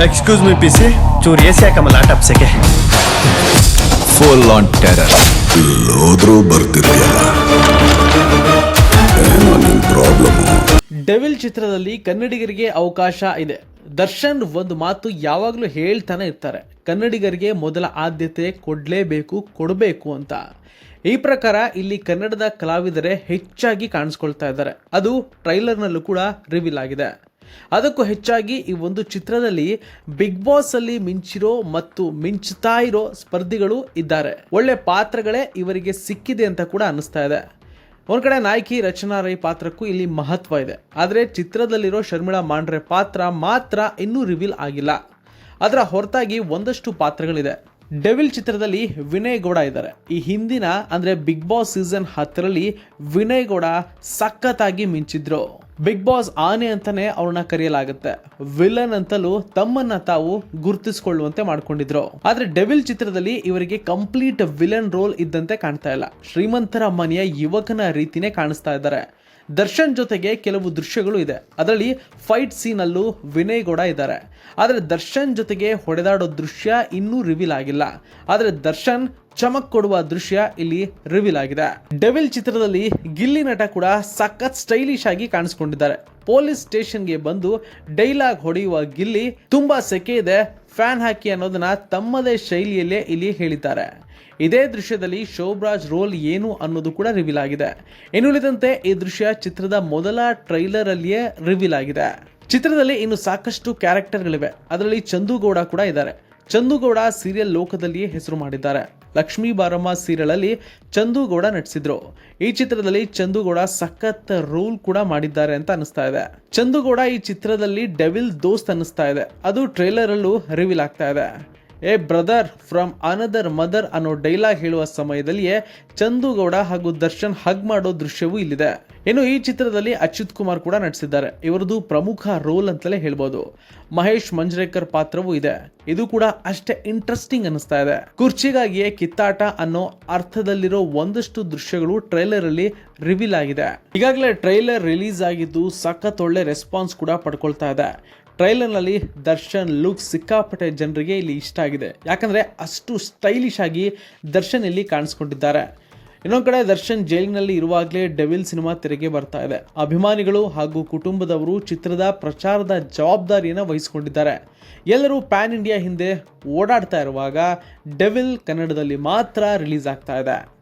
Excuse me P C ಚೂರು A C ಹಾಕಮ್ಮ ಲ್ಯಾಪ್ಟಾಪ್ಸಿಗೆ ಫುಲ್ ಆನ್ ಟೆರರ್ ಹೋದ್ರೂ ಬರ್ತಿರ್ಲಿಲ್ಲ ಡೆವಿಲ್ ಚಿತ್ರದಲ್ಲಿ ಕನ್ನಡಿಗರಿಗೆ ಅವಕಾಶ ಇದೆ. ದರ್ಶನ್ ಒಂದು ಮಾತು ಯಾವಾಗಲೂ ಹೇಳ್ತಾನೆ ಇರ್ತಾರೆ. ಕನ್ನಡಿಗರಿಗೆ ಮೊದಲ ಆದ್ಯತೆ ಕೊಡಲೇಬೇಕು ಕೊಡಬೇಕು ಅಂತ. ಈ ಪ್ರಕಾರ ಇಲ್ಲಿ ಕನ್ನಡದ ಕಲಾವಿದರೇ ಹೆಚ್ಚಾಗಿ ಕಾಣಿಸ್ಕೊಳ್ತಾ ಇದ್ದಾರೆ. ಅದು ಟ್ರೈಲರ್ನಲ್ಲೂ ಕೂಡ ರಿವೀಲ್ ಆಗಿದೆ. ಅದಕ್ಕೂ ಹೆಚ್ಚಾಗಿ ಈ ಒಂದು ಚಿತ್ರದಲ್ಲಿ ಬಿಗ್ ಬಾಸ್ ಅಲ್ಲಿ ಮಿಂಚಿರೋ ಮತ್ತು ಮಿಂಚುತ್ತಾ ಇರೋ ಸ್ಪರ್ಧಿಗಳು ಇದ್ದಾರೆ. ಒಳ್ಳೆ ಪಾತ್ರಗಳೇ ಇವರಿಗೆ ಸಿಕ್ಕಿದೆ ಅಂತ ಕೂಡ ಅನಿಸ್ತಾ ಇದೆ. ಒಂದು ಕಡೆ ನಾಯಕಿ ರಚನಾ ರೈ ಪಾತ್ರಕ್ಕೂ ಇಲ್ಲಿ ಮಹತ್ವ ಇದೆ. ಆದರೆ ಚಿತ್ರದಲ್ಲಿರೋ ಶರ್ಮಿಳಾ ಮಾಂಡ್ರೆ ಪಾತ್ರ ಮಾತ್ರ ಇನ್ನೂ ರಿವೀಲ್ ಆಗಿಲ್ಲ. ಅದರ ಹೊರತಾಗಿ ಒಂದಷ್ಟು ಪಾತ್ರಗಳಿದೆ. ಡೆವಿಲ್ ಚಿತ್ರದಲ್ಲಿ ವಿನಯ್ ಗೌಡ ಇದ್ದಾರೆ. ಈ ಹಿಂದಿನ, ಅಂದ್ರೆ ಬಿಗ್ ಬಾಸ್ ಸೀಸನ್ ಹತ್ತರಲ್ಲಿ ವಿನಯ್ ಗೌಡ ಸಖತ್ತಾಗಿ ಮಿಂಚಿದ್ರು. ಬಿಗ್ ಬಾಸ್ ಆನೆ ಅಂತಲೇ ಅವ್ರನ್ನ ಕರೆಯಲಾಗುತ್ತೆ. ವಿಲನ್ ಅಂತಲೂ ತಮ್ಮನ್ನ ತಾವು ಗುರುತಿಸಿಕೊಳ್ಳುವಂತೆ ಮಾಡ್ಕೊಂಡಿದ್ರು. ಆದ್ರೆ ಡೆವಿಲ್ ಚಿತ್ರದಲ್ಲಿ ಇವರಿಗೆ ಕಂಪ್ಲೀಟ್ ವಿಲನ್ ರೋಲ್ ಇದ್ದಂತೆ ಕಾಣ್ತಾ ಇಲ್ಲ. ಶ್ರೀಮಂತರ ಮನೆಯ ಯುವಕನ ರೀತಿನೇ ಕಾಣಿಸ್ತಾ ಇದ್ದಾರೆ. ದರ್ಶನ್ ಜೊತೆಗೆ ಕೆಲವು ದೃಶ್ಯಗಳು ಇದೆ. ಅದರಲ್ಲಿ ಫೈಟ್ ಸೀನಲ್ಲೂ ವಿನಯ್ ಗೌಡ ಇದ್ದಾರೆ. ಆದರೆ ದರ್ಶನ್ ಜೊತೆಗೆ ಹೊಡೆದಾಡೋ ದೃಶ್ಯ ಇನ್ನೂ ರಿವೀಲ್ ಆಗಿಲ್ಲ. ಆದರೆ ದರ್ಶನ್ ಚಮಕ್ ಕೊಡುವ ದೃಶ್ಯ ಇಲ್ಲಿ ರಿವೀಲ್ ಆಗಿದೆ. ಡೆವಿಲ್ ಚಿತ್ರದಲ್ಲಿ ಗಿಲ್ಲಿ ನಟ ಕೂಡ ಸಖತ್ ಸ್ಟೈಲಿಶ್ ಆಗಿ ಕಾಣಿಸ್ಕೊಂಡಿದ್ದಾರೆ. ಪೊಲೀಸ್ ಸ್ಟೇಷನ್ಗೆ ಬಂದು ಡೈಲಾಗ್ ಹೊಡೆಯುವ ಗಿಲ್ಲಿ ತುಂಬಾ ಸೆಕೆ ಇದೆ ಫ್ಯಾನ್ ಹಾಕಿ ಅನ್ನೋದನ್ನ ತಮ್ಮದೇ ಶೈಲಿಯಲ್ಲೇ ಇಲ್ಲಿ ಹೇಳಿದ್ದಾರೆ. ಇದೇ ದೃಶ್ಯದಲ್ಲಿ ಶೋಭರಾಜ್ ರೋಲ್ ಏನು ಅನ್ನೋದು ಕೂಡ ರಿವೀಲ್ ಆಗಿದೆ. ಇನ್ನುಳಿದಂತೆ ಈ ದೃಶ್ಯ ಚಿತ್ರದ ಮೊದಲ ಟ್ರೈಲರ್ ಅಲ್ಲಿಯೇ ರಿವೀಲ್ ಆಗಿದೆ. ಚಿತ್ರದಲ್ಲಿ ಇನ್ನು ಸಾಕಷ್ಟು ಕ್ಯಾರೆಕ್ಟರ್ಗಳಿವೆ ಅದರಲ್ಲಿ ಚಂದುಗೌಡ ಕೂಡ ಇದ್ದಾರೆ. ಚಂದುಗೌಡ ಸೀರಿಯಲ್ ಲೋಕದಲ್ಲಿಯೇ ಹೆಸರು ಮಾಡಿದ್ದಾರೆ. ಲಕ್ಷ್ಮೀ ಬಾರಮ್ಮ ಸೀರಿಯಲಲ್ಲಿ ಚಂದುಗೌಡ ನಟಿಸಿದ್ರು. ಈ ಚಿತ್ರದಲ್ಲಿ ಚಂದುಗೌಡ ಸಖತ್ ರೋಲ್ ಕೂಡ ಮಾಡಿದ್ದಾರೆ ಅಂತ ಅನಿಸ್ತಾ ಇದೆ. ಚಂದುಗೌಡ ಈ ಚಿತ್ರದಲ್ಲಿ ಡೆವಿಲ್ ದೋಸ್ತ್ ಅನಿಸ್ತಾ ಇದೆ. ಅದು ಟ್ರೇಲರ್ ಅಲ್ಲೂ ರಿವೀಲ್ ಆಗ್ತಾ ಇದೆ. A brother from another mother ಅನ್ನೋ ಡೈಲಾಗ್ ಹೇಳುವ ಸಮಯದಲ್ಲಿಯೇ ಚಂದುಗೌಡ ಹಾಗೂ ದರ್ಶನ್ ಹಗ್ ಮಾಡೋ ದೃಶ್ಯವೂ ಇಲ್ಲಿದೆ. ಇನ್ನು ಈ ಚಿತ್ರದಲ್ಲಿ ಅಚ್ಯುತ್ ಕುಮಾರ್ ಕೂಡ ನಟಿಸಿದ್ದಾರೆ. ಇವರದು ಪ್ರಮುಖ ರೋಲ್ ಅಂತಲೇ ಹೇಳ್ಬೋದು. ಮಹೇಶ್ ಮಂಜ್ರೇಕರ್ ಪಾತ್ರವೂ ಇದೆ. ಇದು ಕೂಡ ಅಷ್ಟೇ ಇಂಟ್ರೆಸ್ಟಿಂಗ್ ಅನಿಸ್ತಾ ಇದೆ. ಕುರ್ಚಿಗಾಗಿಯೇ ಕಿತ್ತಾಟ ಅನ್ನೋ ಅರ್ಥದಲ್ಲಿರೋ ಒಂದಷ್ಟು ದೃಶ್ಯಗಳು ಟ್ರೈಲರ್ ಅಲ್ಲಿ ರಿವೀಲ್ ಆಗಿದೆ. ಈಗಾಗಲೇ ಟ್ರೈಲರ್ ರಿಲೀಸ್ ಆಗಿದ್ದು ಸಖತ್ ಒಳ್ಳೆ ರೆಸ್ಪಾನ್ಸ್ ಕೂಡ ಪಡ್ಕೊಳ್ತಾ ಇದೆ. ಟ್ರೈಲರ್ನಲ್ಲಿ ದರ್ಶನ್ ಲುಕ್ ಸಿಕ್ಕಾಪಟ್ಟೆ ಜನರಿಗೆ ಇಲ್ಲಿ ಇಷ್ಟ ಆಗಿದೆ. ಯಾಕಂದರೆ ಅಷ್ಟು ಸ್ಟೈಲಿಶ್ ಆಗಿ ದರ್ಶನ್ ಇಲ್ಲಿ ಕಾಣಿಸ್ಕೊಂಡಿದ್ದಾರೆ. ಇನ್ನೊಂದು ಕಡೆ ದರ್ಶನ್ ಜೈಲಿನಲ್ಲಿ ಇರುವಾಗಲೇ ಡೆವಿಲ್ ಸಿನಿಮಾ ತೆರೆಗೆ ಬರ್ತಾ ಇದೆ. ಅಭಿಮಾನಿಗಳು ಹಾಗೂ ಕುಟುಂಬದವರು ಚಿತ್ರದ ಪ್ರಚಾರದ ಜವಾಬ್ದಾರಿಯನ್ನು ವಹಿಸಿಕೊಂಡಿದ್ದಾರೆ. ಎಲ್ಲರೂ ಪ್ಯಾನ್ ಇಂಡಿಯಾ ಹಿಂದೆ ಓಡಾಡ್ತಾ ಇರುವಾಗ ಡೆವಿಲ್ ಕನ್ನಡದಲ್ಲಿ ಮಾತ್ರ ರಿಲೀಸ್ ಆಗ್ತಾ ಇದೆ.